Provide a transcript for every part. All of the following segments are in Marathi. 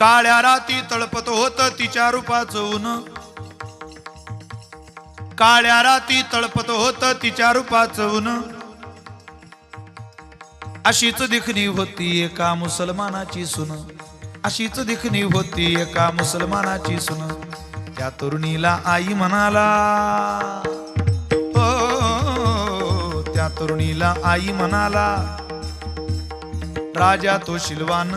काळ्या राती तळपत होत तिच्या रूपाचं ऊन काळ्या राती तळपत होत तिच्या रूपाचं ऊन अशीच दिखणी होती एका मुसलमानाची सुन. अशीच दिखणी होती एका मुसलमानाची सुन. त्या तरुणीला आई म्हणाला हो त्या तरुणीला आई म्हणाला राजा तो शिलवान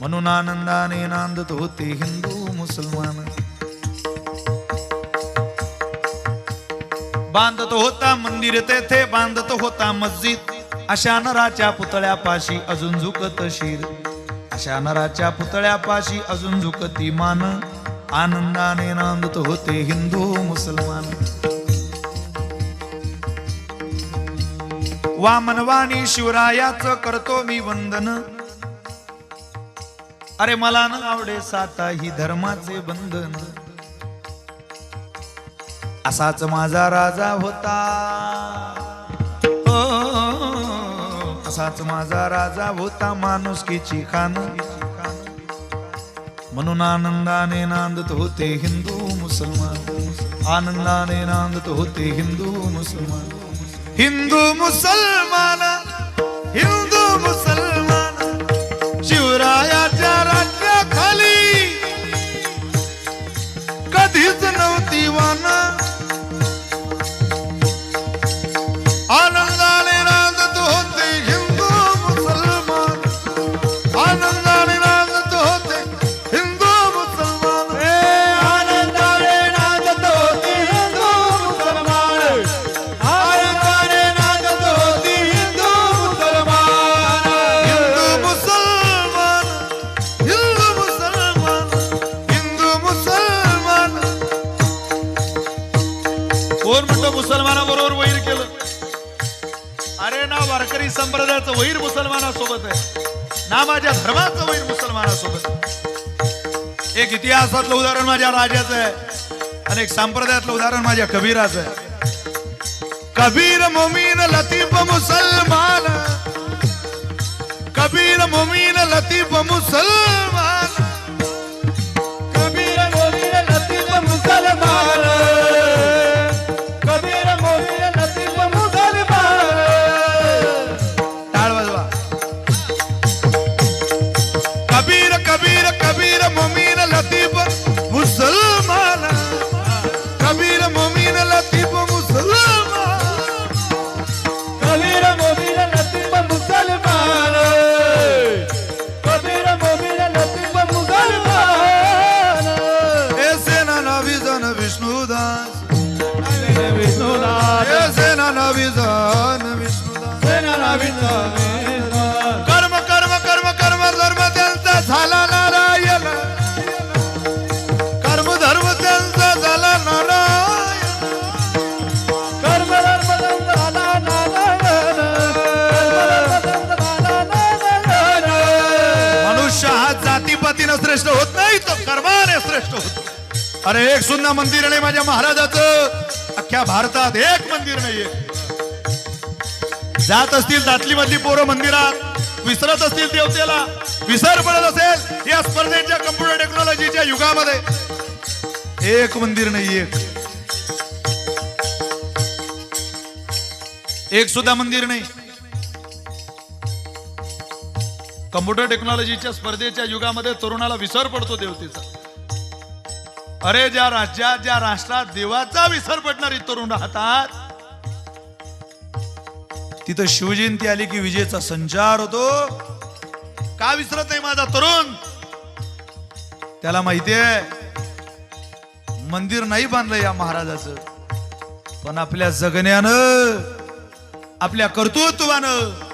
म्हणून आनंदाने नांदत होते हिंदू मुसलमान. बांधत होता मंदिर तेथे बांधत होता मस्जिद. अशा नराच्या पुतळ्यापाशी अजून झुकत शिर. अशा नराच्या पुतळ्यापाशी अजून झुकती मान. आनंदाने नांदत होते हिंदू मुसलमान. वामनवाणी शिवरायाच करतो मी वंदन. अरे मला न आवडे साता ही धर्माचे बंधन. असाच माझा राजा होता. हो, हो, हो, असाच माझा राजा होता माणुसकीची खान. म्हणून आनंदाने नांदत होते हिंदू मुसलमान. आनंदाने नांदत होते हिंदू मुसलमान. हिंदू मुसलमान. मुसलमानाबरोबर वैर केलं. अरे ना वारकरी संप्रदायाचं वैर मुसलमानासोबत आहे. ना माझ्या धर्माचं वैर मुसलमानासोबत एक इतिहासातलं उदाहरण माझ्या राजाचं आहे आणि एक संप्रदायातलं उदाहरण माझ्या कबीराचं आहे. कबीर मोमीन लतीफ मुसलमान. कबीर मोमीन लतीफ मुसलमान. श्रेष्ठ होत नाही तो कर्माने श्रेष्ठ होतो अरे एक सुन्ना मंदिर नाही माझ्या महाराजाचं. अख्ख्या भारतात एक मंदिर नाहीये. जात असतील दातली मधली पोरं मंदिरात विसरत असतील देवतेला विसर पडत असेल या स्पर्धेच्या कम्प्युटर टेक्नॉलॉजीच्या युगामध्ये. एक मंदिर नाही एक सुद्धा मंदिर नाही. कम्प्युटर टेक्नॉलॉजीच्या स्पर्धेच्या युगामध्ये तरुणाला विसर पडतो देवतेचा. अरे ज्या राज्यात ज्या राष्ट्रात देवाचा विसर पडणारी तरुण राहतात तिथं शिवजयंती आली की विजेचा संचार होतो. का विसरत नाही माझा तरुण? त्याला माहितीये मंदिर नाही बांधलं या महाराजाचं पण आपल्या जगण्यानं आपल्या कर्तृत्वानं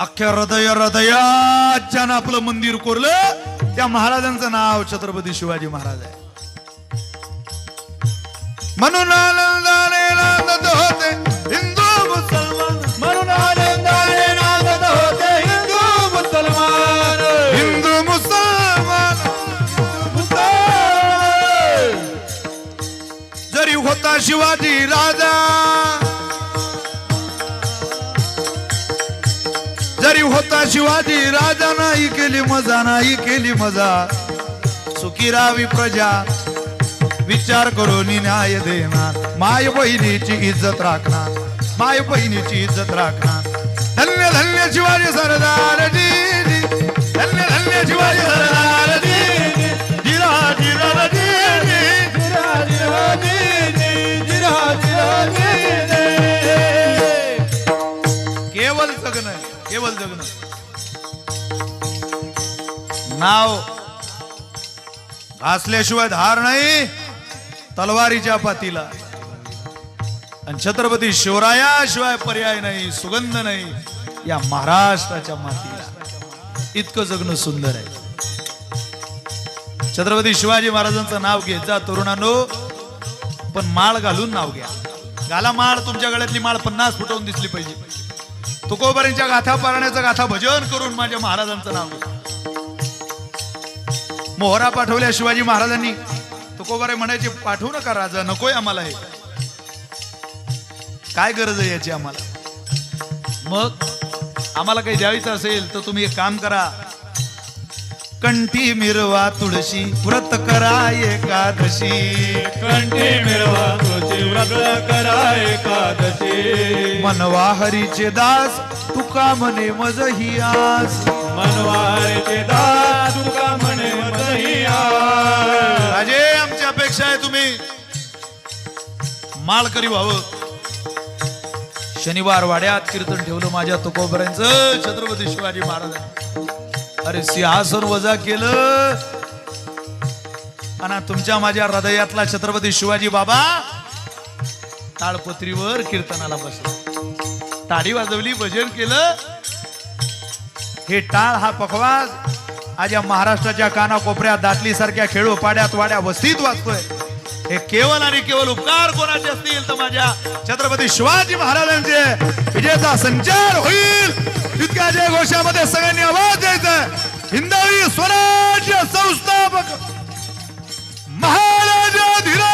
अख्ख्या हृदय हृदयात ज्यानं आपलं मंदिर कोरलं त्या महाराजांचं नाव छत्रपती शिवाजी महाराज आहे. म्हणून आनंदाने होते हिंदू मुसलमान. म्हणून आनंदाने होते हिंदू मुसलमान. हिंदू मुसलमान मुसलमान. जरी होता शिवाजी राजा शिवाजी राजा नाही केली मजा नाही केली मजा. सुखी राहावी प्रजा विचार करून न्याय देणार. माय बहिणीची इज्जत राखणार माय बहिणीची इज्जत राखणार. धन्य धन्य शिवाजी सरदार जी धन्य धन्य शिवाजी सरदार जी जी. जिरा जिरा जी जी. जगणं जगणं. नाव घासल्याशिवाय धार नाही तलवारीच्या पातीला. आणि छत्रपती शिवरायाशिवाय पर्याय नाही सुगंध नाही या महाराष्ट्राच्या मातीला. इतकं जगणं सुंदर आहे. छत्रपती शिवाजी महाराजांचं नाव घेत जा तरुणांनो पण माळ घालून नाव घ्या. घाला माळ तुमच्या गळ्यातली माळ पन्नास फुटवून दिसली पाहिजे. तुकोबारींच्या गाथा पारण्याचं गाथा भजन करून माझ्या महाराजांचं नाव घ्या. मोहरा पाठवल्या शिवाजी महाराजांनी. तुकोबारे म्हणायचे पाठवू नका राजा नकोय आम्हाला हे. काय गरज आहे याची आम्हाला? मग आम्हाला काही द्यायचं असेल तर तुम्ही एक काम करा. कंठी मिरवा तुळशी व्रत करा एकादशी. कंठी मिळवा तुझी व्रत करा एकादशी. मनवा हरीचे दास तुका म्हणे मज ही आस मनवारीचे दास तुका राजे आमची अपेक्षा आहे तुम्ही माळकरी व्हावं. शनिवार वाड्यात कीर्तन ठेवलं माझ्या तुकोबऱ्यांचं. छत्रपती शिवाजी महाराजांनी अरे सिंहासन वजा केलं. आणि तुमच्या माझ्या हृदयातला छत्रपती शिवाजी बाबा ताळपत्रीवर कीर्तनाला बसला. टाळी वाजवली भजन केलं. हे टाळ हा पखवाज आज या महाराष्ट्राच्या कानाकोपऱ्यात दाटली सारख्या खेळोपाड्यात वाड्या वस्तीत वाचतोय हे केवळ आणि केवळ उपकार कोणाचे असतील तर माझ्या छत्रपती शिवाजी महाराजांचे विजेचा संचार होईल. इतक्या जय घोषामध्ये सगळ्यांनी आवाज द्यायचा हिंदवी स्वराज्य संस्थापक महाराजा धीरा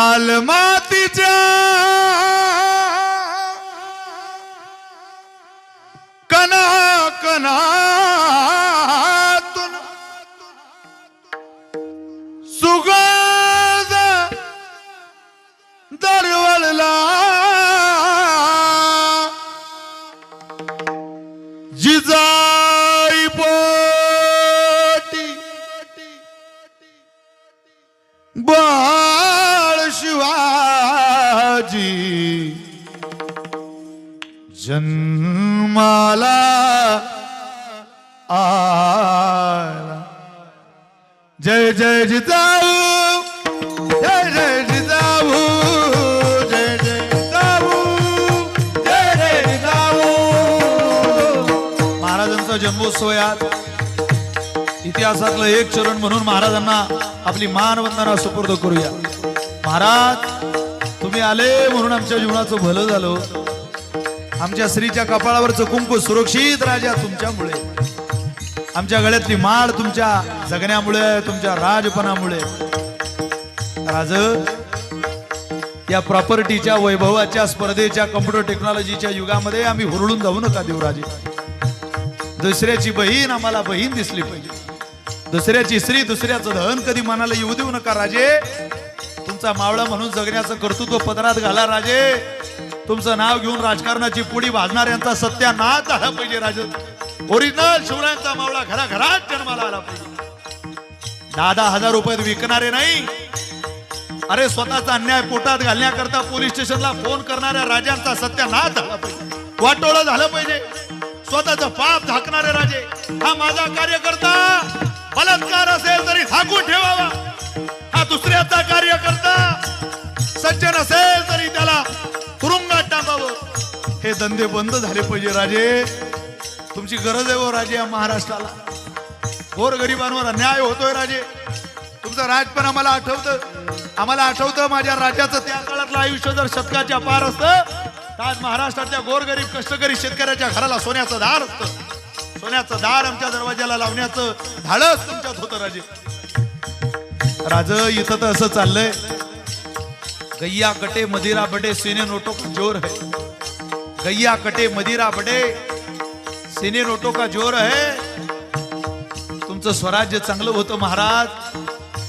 लाल मातीच्या कना कनातून सुगंध दरवळला. जिजाई पोटी. बा माझी. जन्माला आला. जय जय जिताऊ जय जय जिताऊ जन्मोत्सव यात. इतिहासातलं एक चरण म्हणून महाराजांना आपली मानवंदना सुपूर्द करूया. महाराज तुम्ही आले म्हणून आमच्या जीवनाचं भलं झालं. आमच्या स्त्रीच्या कपाळावरचं कुंकू सुरक्षित राजा तुमच्यामुळे. आमच्या गळ्यातली माळ तुमच्या जगण्यामुळे तुमच्या राजपणामुळे. राज या प्रॉपर्टीच्या वैभवाच्या स्पर्धेच्या कम्प्युटर टेक्नॉलॉजीच्या युगामध्ये आम्ही हुरळून जाऊ नका देवराजे. दुसऱ्याची बहीण आम्हाला बहीण दिसली पाहिजे. दुसऱ्याची स्त्री दुसऱ्याचं धन कधी मनाला येऊ देऊ नका राजे. तुमचा मावळा म्हणून जगण्याचं कर्तृत्व पदरात घाला राजे. तुमचं नाव घेऊन राजकारणाची पुढी भाजणाऱ्यांचा सत्यानाश झाला पाहिजे राजे. ओरिजिनल शिवरायांचा मावळा घराघरात जन्माला आला पाहिजे. दहा दहा हजार रुपयात विकणारे नाही. अरे स्वतःचा अन्याय पोटात घालण्याकरता पोलीस स्टेशनला फोन करणाऱ्या राजांचा सत्यानाश झाला पाहिजे. वाटोळं झालं पाहिजे. स्वतःचं पाप झाकणारे राजे. हा माझा कार्यकर्ता धंदे बंद झाले पाहिजे राजे. तुमची गरज आहे हो राजे या महाराष्ट्राला. गोर गरिबांवर अन्याय होतोय राजे. तुमचं राज पण आम्हाला आठवतं. आम्हाला आठवतं माझ्या राजाचं त्या काळातलं आयुष्य जर शतकाच्या पार असतं आज महाराष्ट्रातल्या गोरगरीब कष्टकरी शेतकऱ्याच्या घराला सोन्याचं दार असतं. सोन्याचं दार आमच्या दरवाज्याला लावण्याचं धाडस तुमच्यात होतं राजे. राज इथं तर असं चाललंय. गैया गटे मदिरा बडे सिने नोटो जोर है. गैया कटे मदिरा बडे सिने नोटो का जोर आहे तुमचं स्वराज्य चांगलं होतं महाराज।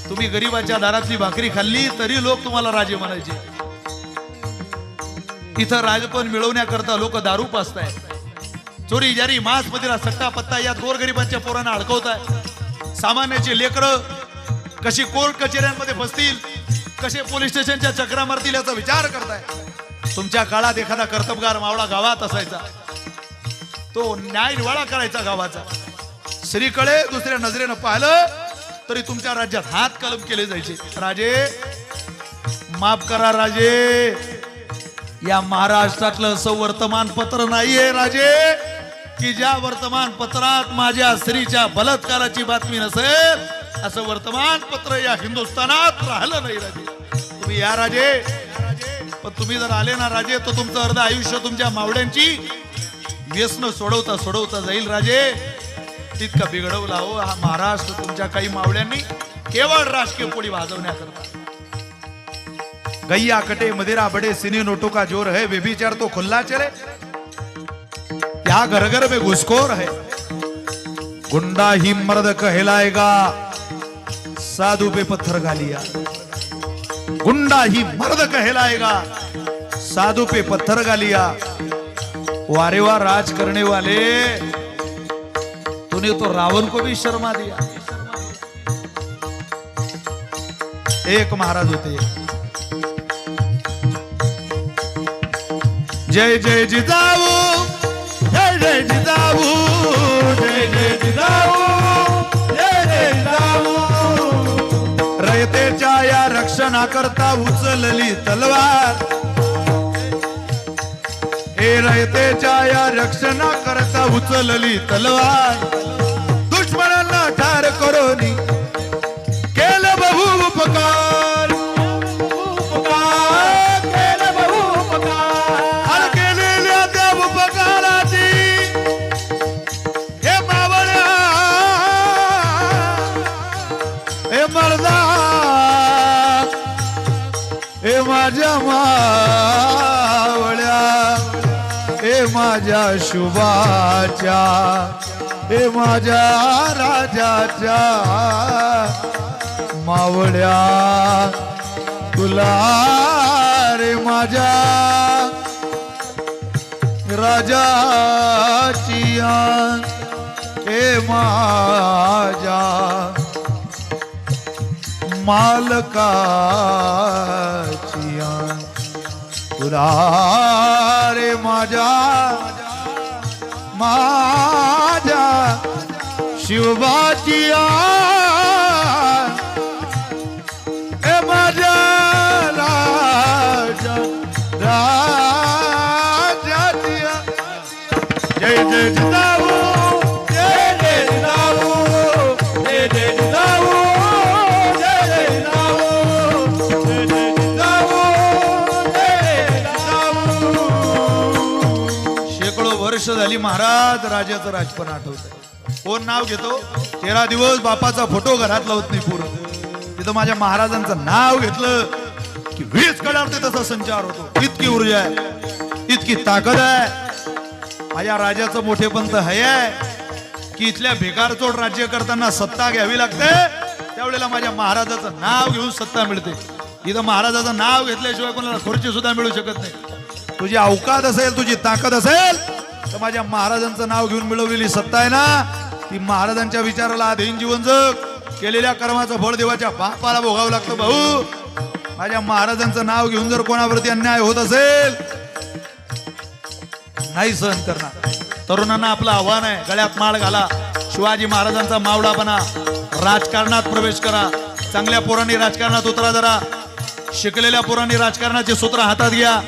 तुम्ही गरीबाच्या दारातली भाकरी खाल्ली तरी लोक तुम्हाला राजे म्हणायचे. इथं राजपण मिळवण्याकरता लोक दारू पाचताय चोरी जारी मास मदिरा सट्टा पत्ता या गोरगरिबांच्या पोरांना अडकवताय सामान्याचे लेकरं कशी कोर्ट कचेऱ्यांमध्ये बसतील कसे पोलीस स्टेशनच्या चक्रा मारतील याचा विचार करताय तुमच्या काळात एखादा कर्तबगार मावळा गावात असायचा. तो न्याय निवाळा करायचा गावाचा. श्रीकडे दुसऱ्या नजरेनं पाहिलं तरी तुमच्या राज्यात हात कलम केले जायचे. राजे माफ करा राजे. या महाराष्ट्रातलं असं वर्तमानपत्र नाहीये राजे की ज्या वर्तमानपत्रात माझ्या स्त्रीच्या बलात्काराची बातमी नसेल असं वर्तमानपत्र या हिंदुस्थानात राहिलं नाही राजे. तुम्ही या राजे. पण तुम्ही जर आले ना राजे तर तुमचं अर्ध आयुष्य तुमच्या मावड्यांची व्यसन सोडवता सोडवता जाईल राजे. तितका बिघडवला हो हा महाराष्ट्र तुमच्या काही मावळ्यांनी केवळ राजकीय पोळी वाजवण्याकरता गैया कटे मदिरा बडे सिने नोटो का जोर है व्यभिचार तो खुल्ला चले। या घर घर में घुसखोर है। गुंडा ही मर्द कहलाएगा साधु पे पत्थर गालिया। गुंडा ही मर्द कहलाएगा। साधु पे पत्थर गालिया। वारे वाह राज करने वाले। तूने तो रावण को भी शर्मा दिया। एक महाराज होते जय जय जिताऊ जय जय जिताऊ। उचलली तलवार. हे रयतेच्या या रक्षणा करता उचलली तलवार. दुश्मनांना ठार करोनी. केलं बहु उपकार. माझ्या मावळ्या हे माझ्या शुभाच्या हे माझ्या राजाच्या. मावळ्या तुला रे माझ्या राजाची हे माझ्या मालका तुला रे माझ्या माझ्या शिवबाची ए माझ्या राजा राजा जय जय जिताऊ वर्ष महाराज राजाचं राजपण आठवत कोण नाव घेतो? तेरा दिवस बापाचा फोटो घरात लावत नाही पूर्ण. तिथं माझ्या महाराजांचं नाव घेतलं. की वीज कडावते तसा संचार होतो. इतकी ऊर्जा आहे. इतकी ताकद आहे. माझ्या राजाचं मोठेपंत तर आहे. की इथल्या भिकारचोड राज्य करताना सत्ता घ्यावी लागते. त्यावेळेला माझ्या महाराजाचं नाव घेऊन सत्ता मिळते. इथं महाराजाचं नाव घेतल्याशिवाय कोणाला खुर्ची सुद्धा मिळू शकत नाही. तुझी अवकात असेल तुझी ताकद असेल तर माझ्या महाराजांचं नाव घेऊन मिळवलेली सत्ता आहे ना ती महाराजांच्या विचाराला अधीन जीवन जग केलेल्या कर्माचं फळ देवाच्या बापाला भोगावं लागतं भाऊ. माझ्या महाराजांचं नाव घेऊन जर कोणावरती अन्याय होत असेल नाही सहन करणार. तरुणांना आपलं आव्हान आहे गळ्यात माळ घाला. शिवाजी महाराजांचा मावळा बना. राजकारणात प्रवेश करा. चांगल्या पोरांनी राजकारणात उतरा जरा. शिकलेल्या पोरांनी राजकारणाचे सूत्र हातात घ्या.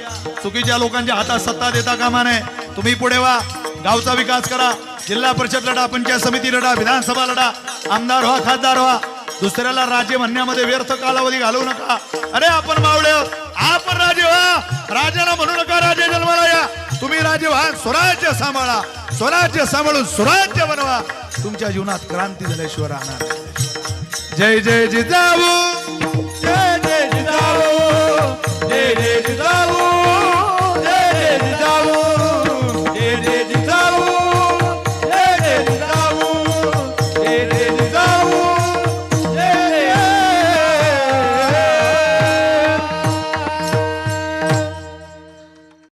चुकीच्या लोकांच्या हातात सत्ता देता कामा नये. तुम्ही पुढे वा. गावचा विकास करा. जिल्हा परिषद लढा पंचायत समिती लढा विधानसभा लढा. आमदार व्हा खासदार व्हा. दुसऱ्याला राजे म्हणण्यामध्ये व्यर्थ कालावधी घालवू नका. अरे आपण मावळे आपण राजे व्हा. राजाला म्हणू नका राजे जन्माला या. तुम्ही राजे व्हा स्वराज्य सांभाळा. स्वराज्य सांभाळून स्वराज्य बनवा. तुमच्या जीवनात क्रांती झाल्याशिवाय राहणार जय जय जिजाऊ.